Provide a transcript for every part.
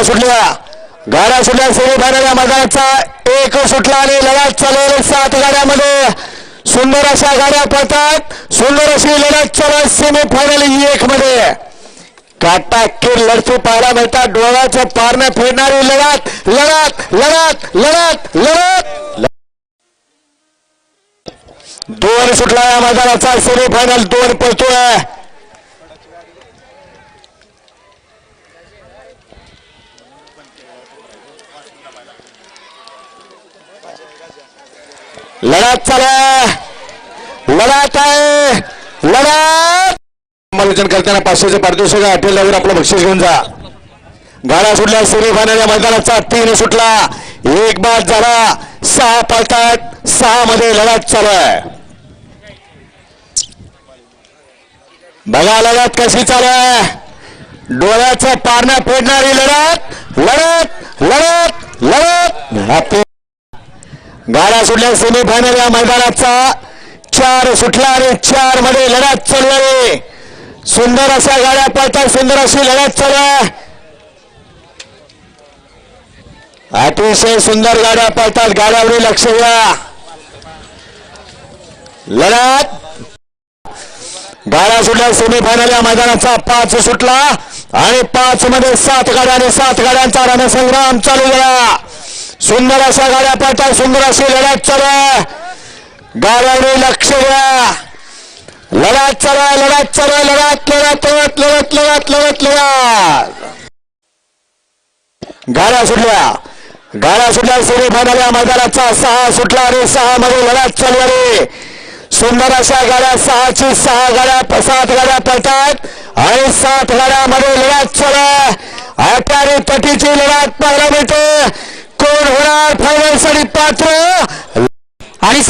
गाड्या सुटल्या. गाड्या सुटल्या सेमी या मैदानाचा एक सुटला आणि लढत चालू सात गाड्यामध्ये. सुंदर अशा गाड्या पळतात. सुंदर अशी लढत चालू सेमी फायनल एक मध्ये काटा लढती पाहायला मिळतात. डोळ्याच्या पारणं फिरणारी लढत लढत लढत लढत लढत. दोन सुटला या मैदानाचा. सेमी फायनल दोन पळतोय. लढत चालू आहे. लढत आहे. लढत. मनोरंजन करताना पाचशेचे पारितोषिक लावून आपलं बक्षीस घेऊन जा. गाड्या सुटल्या सेमीफायनल या मैदानाचा. तीन सुटला. एक बाद झाला. सहा पळतात सहा मध्ये लढत चालू आहे. बघा लढत कशी चालू आहे. डोळ्याचं पारणं फेडणारी लढत. लढत लढत लढत. आपली गाड्या सुटल्या सेमीफायनल या मैदानाचा. चार सुटला आणि चारमध्ये लढत चालू सुंदर अशा गाड्या पळतात सुंदर अशी लढत चालू अतिशय सुंदर गाड्या पळतात गाड्यावर लक्ष द्या. लढत. गाड्या सुटल्या सेमीफायनल या मैदानाचा पाच सुटला आणि पाच मध्ये सात गाड्या आणि सात गाड्यांचा रणसंग्राम चालू झाला. सुंदर अशा गाड्या पळतात सुंदर अशी लढत चला गाड्याने लक्ष द्या. लढत चला आहे लढत चालू लढत लढत लढत लढत लढत लढत लढत. गाड्या सुटल्या. गाड्या सुटल्या सेमीफायनल या मैदानाचा सहा सुटला आणि सहा मध्ये लढत चालू रे सुंदर अशा गाड्या सहाची सहा गाड्या सात गाड्या पळतात आणि सात गाड्यामध्ये लढत चला आहे. आता आणि तटीची लढत.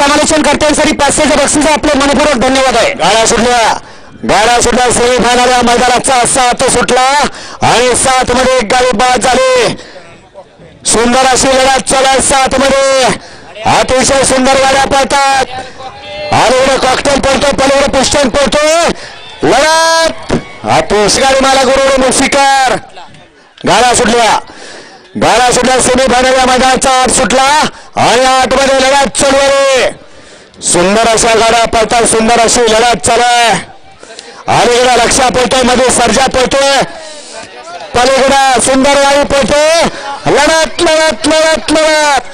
समालोचन करण्यासाठी पाचशेच्या बक्षीस आपले मनपूर्वक धन्यवाद आहे. गाड्या सुटल्या गाड्या सुटल्या सेमीफायनल या मैदानाचा सात सुटला. आणि सात मध्ये एक गाडी बाद झाली. सुंदर अशी लढत चला सात मध्ये अतिशय सुंदर गाड्या पळतात. अलीकडे कॉकटेल पडतो पलीकडे पिस्टन पडतो लढत. अतिशय गाडी मला गुरु मुसिकार गाड्या सुटल्या गाड्या सुटला सेमी या मैदानाचा आठ सुटला आणि आठमध्ये लढत चालू आहे. सुंदर अशा गाड्या पळतात सुंदर अशी लढत चालू आहे. इकडे लक्षा पळतोयमध्ये सर्जा पळतोय. पलीकडे सुंदर गाडी पळतोय. लढत लढत लढत लढत.